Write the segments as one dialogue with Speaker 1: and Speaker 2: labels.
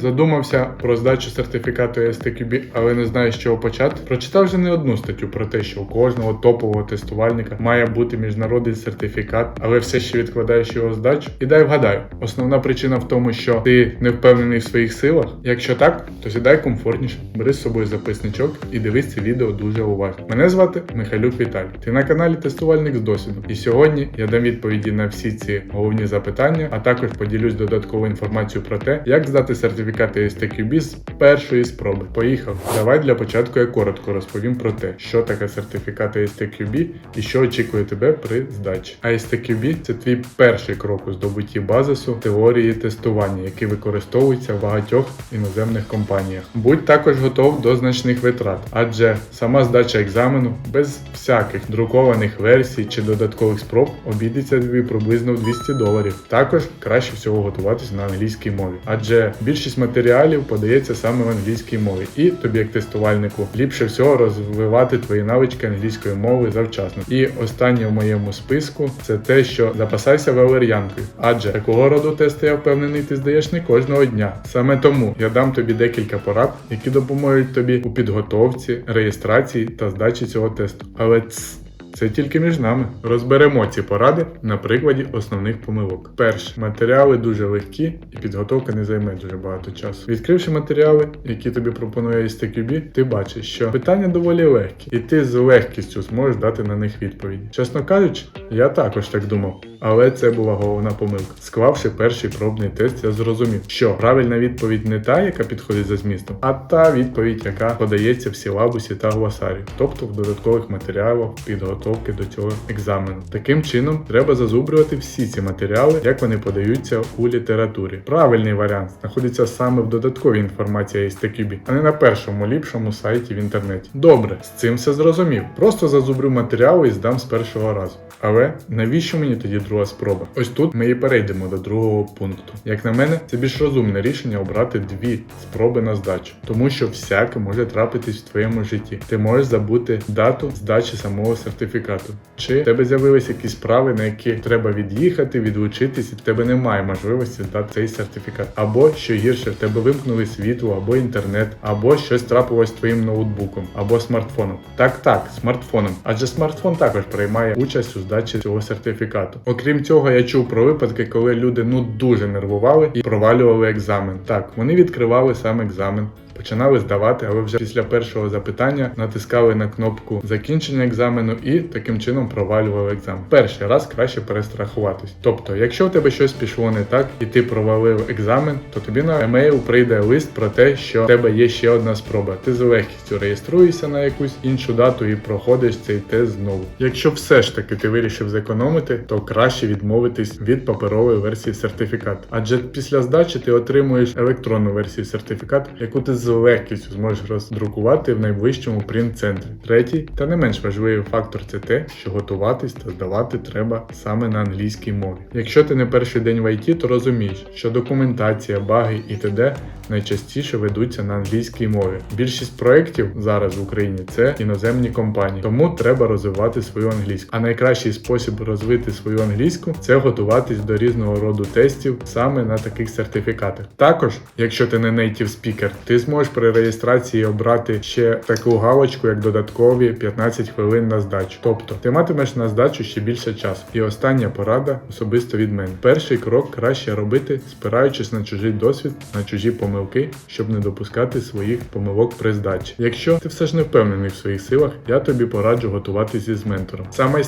Speaker 1: Задумався про здачу сертифікату STQB, але не знаю, з чого почати. Прочитав вже не одну статтю про те, що у кожного топового тестувальника має бути міжнародний сертифікат, але все ще відкладаєш його здачу. І дай вгадаю, основна причина в тому, що ти не впевнений в своїх силах. Якщо так, то сідай комфортніше, бери з собою записничок і дивись це відео дуже уважно. Мене звати Михайлюк Віталій. Ти на каналі Тестувальник з досвідом. І сьогодні я дам відповіді на всі ці головні запитання, а також поділюсь додатковою інформацією про те, як здати сертифікати STQB з першої спроби. Поїхав. Давай для початку я коротко розповім про те, що таке сертифікати STQB і що очікує тебе при здачі. А STQB – це твій перший крок у здобутті базису теорії тестування, який використовується в багатьох іноземних компаніях. Будь також готов до значних витрат, адже сама здача екзамену без всяких друкованих версій чи додаткових спроб обійдеться тобі приблизно в 200 доларів. Також краще всього готуватися на англійській мові, адже більшість матеріалів подається саме в англійській мові, і тобі, як тестувальнику, ліпше всього розвивати твої навички англійської мови завчасно. І останнє в моєму списку це те, що запасайся валер'янкою, адже такого роду тести я впевнений, ти здаєш не кожного дня. Саме тому я дам тобі декілька порад, які допоможуть тобі у підготовці, реєстрації та здачі цього тесту. Але цс, це тільки між нами. Розберемо ці поради на прикладі основних помилок. Перше, матеріали дуже легкі і підготовка не займе дуже багато часу. Відкривши матеріали, які тобі пропонує STQB, ти бачиш, що питання доволі легкі, і ти з легкістю зможеш дати на них відповіді. Чесно кажучи, я також так думав. Але це була головна помилка. Склавши перший пробний тест, я зрозумів, що правильна відповідь не та, яка підходить за змістом, а та відповідь, яка подається в силабусі та глосарі, тобто в додаткових матеріалах підготовки до цього екзамену. Таким чином, треба зазубрювати всі ці матеріали, як вони подаються у літературі. Правильний варіант знаходиться саме в додатковій інформації STQB, а не на першому ліпшому сайті в інтернеті. Добре, з цим все зрозумів. Просто зазубрю матеріали і здам з першого разу. Але навіщо мені тоді друга спроба? Ось тут ми і перейдемо до другого пункту. Як на мене, це більш розумне рішення обрати дві спроби на здачу, тому що всяке може трапитись в твоєму житті. Ти можеш забути дату здачі самого сертифікату, чи в тебе з'явились якісь справи, на які треба від'їхати, відлучитись, і в тебе немає можливості здати цей сертифікат. Або що гірше, в тебе вимкнули світло, або інтернет, або щось трапилось твоїм ноутбуком, або смартфоном. Так, так, смартфоном. Адже смартфон також приймає участь у здачі цього сертифікату. Окрім цього, я чув про випадки, коли люди ну дуже нервували і провалювали екзамен. Так, вони відкривали сам екзамен. Починали здавати, але вже після першого запитання натискали на кнопку закінчення екзамену і таким чином провалювали екзамен. Перший раз краще перестрахуватись. Тобто, якщо в тебе щось пішло не так і ти провалив екзамен, то тобі на емейл прийде лист про те, що в тебе є ще одна спроба. Ти з легкістю реєструєшся на якусь іншу дату і проходиш цей тест знову. Якщо все ж таки ти вирішив зекономити, то краще відмовитись від паперової версії сертифікату. Адже після здачі ти отримуєш електронну версію сертифікату, яку ти з легкістю зможеш роздрукувати в найближчому принт-центрі. Третій та не менш важливий фактор це те, що готуватись та здавати треба саме на англійській мові. Якщо ти не перший день в ІТ, то розумієш, що документація, баги і т.д. найчастіше ведуться на англійській мові. Більшість проєктів зараз в Україні це іноземні компанії, тому треба розвивати свою англійську. А найкращий спосіб розвити свою англійську це готуватись до різного роду тестів саме на таких сертифікатах. Також, якщо ти не native speaker, ти зможеш при реєстрації обрати ще таку галочку, як додаткові 15 хвилин на здачу. Тобто ти матимеш на здачу ще більше часу. І остання порада особисто від мене. Перший крок краще робити, спираючись на чужий досвід, на чужі помилки, щоб не допускати своїх помилок при здачі. Якщо ти все ж не впевнений в своїх силах, я тобі пораджу готуватися з ментором. Саме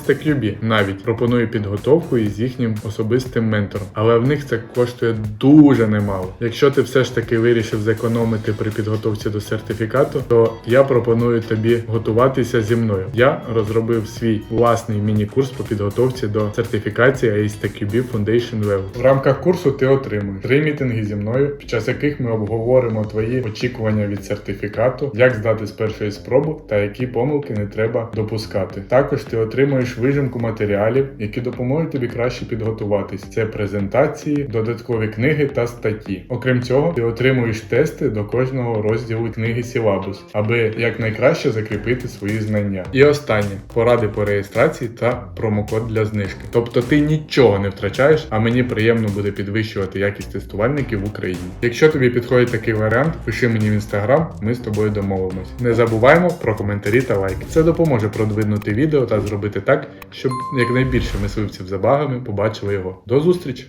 Speaker 1: Навіть пропонує підготовку із їхнім особистим ментором, але в них це коштує дуже немало. Якщо ти все ж таки вирішив зекономити при підготовці до сертифікату, то я пропоную тобі готуватися зі мною. Я розробив свій власний міні-курс по підготовці до сертифікації ASTQB Foundation Level. В рамках курсу ти отримуєш три мітинги зі мною, під час яких ми обговоримо твої очікування від сертифікату, як здати з першої спроби та які помилки не треба допускати. Також ти отримуєш вижимку матеріалів, які допоможуть тобі краще підготуватись. Це презентації, додаткові книги та статті. Окрім цього, ти отримуєш тести до кожного розділу книги Сілабус, аби якнайкраще закріпити свої знання. І останнє поради по реєстрації та промокод для знижки. Тобто ти нічого не втрачаєш, а мені приємно буде підвищувати якість тестувальників в Україні. Якщо тобі підходить такий варіант, пиши мені в інстаграм, ми з тобою домовимось. Не забуваємо про коментарі та лайки. Це допоможе продвинути відео та зробити так, щоб якнайбільше мисливців за багами побачили його. До зустрічі!